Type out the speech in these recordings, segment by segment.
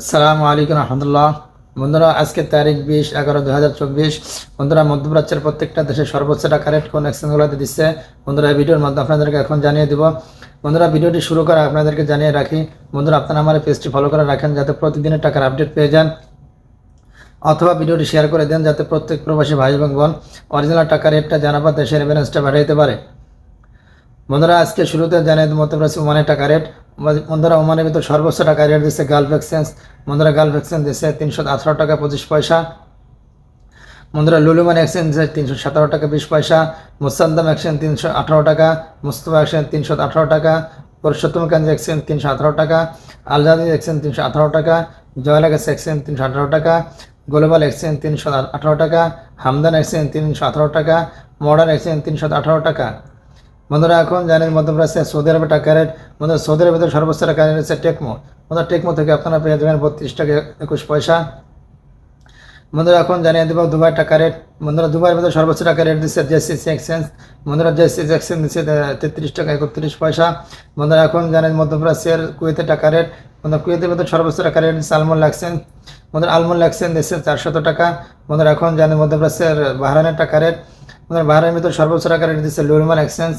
আসসালামু আলাইকুম রহমতুল্লাহ। বন্ধুরা, আজকে তারিখ বিশ এগারো দু হাজার চব্বিশ। বন্ধুরা, মধ্যপ্রাচ্যের প্রত্যেকটা দেশে সর্বোচ্চ টাকা রেট কোন এক্সচেঞ্জগুলোতে দিচ্ছে। বন্ধুরা ভিডিওর মাধ্যমে আপনাদেরকে এখন জানিয়ে দিব। বন্ধুরা, ভিডিওটি শুরু করে আপনাদেরকে জানিয়ে রাখি। বন্ধুরা, আপনারা আমার পেজটি ফলো করে রাখেন যাতে প্রতিদিনের টাকার আপডেট পেয়ে যান। অথবা ভিডিওটি শেয়ার করে দেন যাতে প্রত্যেক প্রবাসী ভাই এবং বোন অরিজিনাল টাকা রেটটা জানা বা দেশের ব্যালেন্সটা বাড়াইতে পারে। বন্ধুরা, আজকে শুরুতে দেবো, মধ্যপ্রাচ্য ওমানের টাকা রেট বন্ধুরা, ওমানের ভিতর সর্বোচ্চ টাকা রেট দিচ্ছে গালফ এক্সচেঞ্জ বন্ধুরা গালফ এক্সচেঞ্জ দিচ্ছে তিনশো আঠারো টাকা পঁচিশ পয়সা। বন্ধুরা, লুলুমান এক্সচেঞ্জ তিনশো সতেরো টাকা বিশ পয়সা। মুসাদ্দাম এক্সচেঞ্জ তিনশো আঠারো টাকা। মুস্তফা এক্সচেঞ্জ তিনশো আঠারো টাকা। পুরুষোত্তমগঞ্জ এক্সচেঞ্জ তিনশো আঠারো টাকা। আলজাদি এক্সচেঞ্জ তিনশো আঠারো টাকা। জয়লাগাস এক্সচেঞ্জ তিনশো আঠারো টাকা। গ্লোবাল এক্সচেঞ্জ তিনশো আঠারো টাকা। হামদান এক্সচেঞ্জ তিনশো আঠারো টাকা। মডার্ন এক্সচেঞ্জ তিনশো আঠারো টাকা। বন্ধুরা, এখন জানেন মধ্যপ্রাচ্যে সৌদি আরবের টাকা রেট, বন্ধুরা, সৌদি ভিতরে সর্বোচ্চ টাকা রেট হচ্ছে টেকমো। বন্ধুরা, টেকমো থেকে আপনারা পেয়ে যাবেন বত্রিশ টাকা একুশ পয়সা। বন্ধুরা, এখন জানিয়ে দেবো দুবাই টাকা রেট, বন্ধুরা, দুবাইয়ের ভিতরে সর্বোচ্চ টাকা রেট দিচ্ছে জেসিসি এক্সচেঞ্জ। বন্ধুরা, জেসিসি এক্সচেঞ্জ দিচ্ছে তেত্রিশ টাকা একত্রিশ পয়সা। বন্ধুরা, এখন জানেন মধ্যপ্রাচ্যের কুয়েতের টাকা রেট, বন্ধুরা, কুয়েতের ভিতরে সর্বোচ্চ টাকা রেট দিচ্ছে আলমোল এক্সচেঞ্জ। বন্ধুরা আলমোল এক্সচেঞ্জ দিচ্ছে চারশত টাকা। বন্ধুরা, এখন জানেন মধ্যপ্রাচ্যের বাহরানের টাকা রেট বন্ধুরা বাহরানের ভিতরে সর্বোচ্চ টাকা রেট দিচ্ছে লুলুমান এক্সচেঞ্জ।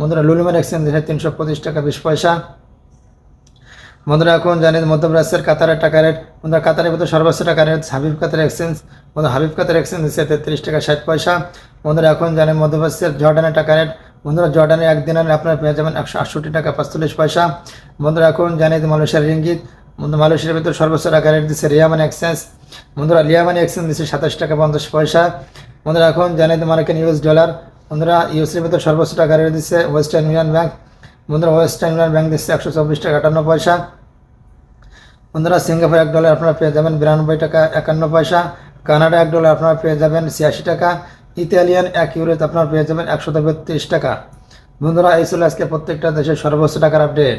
বন্ধুরা লুলুমার এক্সচেঞ্জ দিচ্ছে তিনশো পঁচিশ টাকা, বিশ পয়সা। বন্ধুরা এখন জানেন মধ্যপ্রাচ্যের কাতারের টাকা রেট। বন্ধুরা কাতারের ভিতরে সর্বোচ্চ টাকা রেট হাবিব কাতার এক্সচেঞ্জ। বন্ধু হাবিব কাতার এক্সচেঞ্জ দিচ্ছে তেত্রিশ টাকা, ষাট পয়সা। বন্ধুরা এখন জানেন মধ্যপ্রাচ্যের জর্ডানের টাকা রেট। বন্ধুরা জর্ডানের একদিনের আপনারা পেয়ে যাবেন একশো আটষট্টি টাকা, পাঁচচল্লিশ পয়সা। বন্ধুরা এখন জানেন মালয়েশিয়ার রিঙ্গিত। বন্ধু মালয়েশিয়ার ভিতরে সর্বোচ্চ টাকা রেট দিচ্ছে রিয়ামান এক্সচেঞ্জ। বন্ধুরা লিয়ামানি এক্সচেঞ্জ দিচ্ছে সাতাশ টাকা, পঞ্চাশ পয়সা। বন্ধুরা, এখন জানেন মার্কিন ইউএস ডলার বন্ধুরা ইউএসের ভিতরে সর্বোচ্চ টাকা রেট দিচ্ছে ওয়েস্টার্ন ইউনিয়ন ব্যাঙ্ক বন্ধুরা ওয়েস্টার্ন ইউনিয়ন ব্যাঙ্ক দিচ্ছে একশো চব্বিশ টাকা আটান্ন পয়সা। বন্ধুরা সিঙ্গাপুর এক ডলার আপনারা পেয়ে যাবেন বিরানব্বই টাকা একান্ন পয়সা। কানাডা এক ডলার আপনারা পেয়ে যাবেন ছিয়াশি টাকা। ইতালিয়ান এক ইউরোতে আপনারা পেয়ে যাবেন একশো বত্রিশ টাকা। বন্ধুরা, এই ছিল আজকে প্রত্যেকটা দেশের সর্বোচ্চ টাকার আপডেট